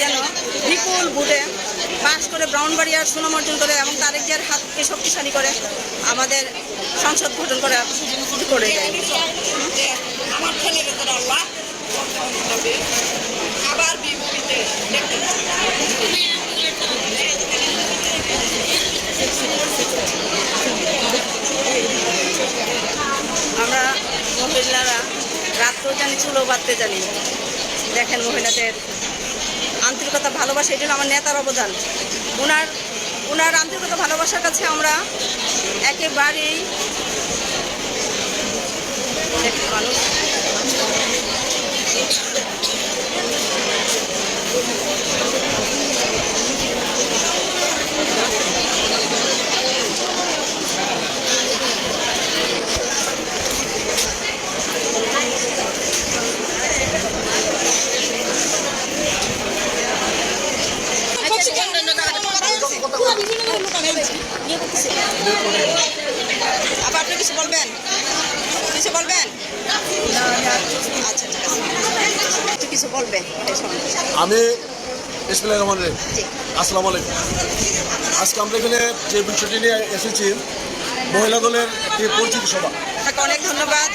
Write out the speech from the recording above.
যেন বিপুল ভোটে পাশ করে ব্রাউনবাড়িয়ার সুনাম অর্জন করে এবং তারেক জিয়ার হাতকে শক্তিশালী করে আমাদের সংসদ গঠন করে করে দেয়। রাত্রেও জানি চুলো বাঁধতে জানি দেখেন মহিলাদের আন্তরিকতা, ভালোবাসা এটা আমার নেতার অবদান। ওনার ওনার আন্তরিকতা, ভালোবাসার কাছে আমরা একেবারেই মানুষ আবার আপনি কিছু বলবেন? কিছু বলবেন? আচ্ছা ঠিক আছে। কিছু বলবেন। আমি ইসমিল্লা রহমান রে আসসালামু আলাইকুম। আজকে আমরা এখানে যে বিষয়টি নিয়ে এসেছি মহিলা দলের একটি পরিচিতি সভা। অনেক ধন্যবাদ।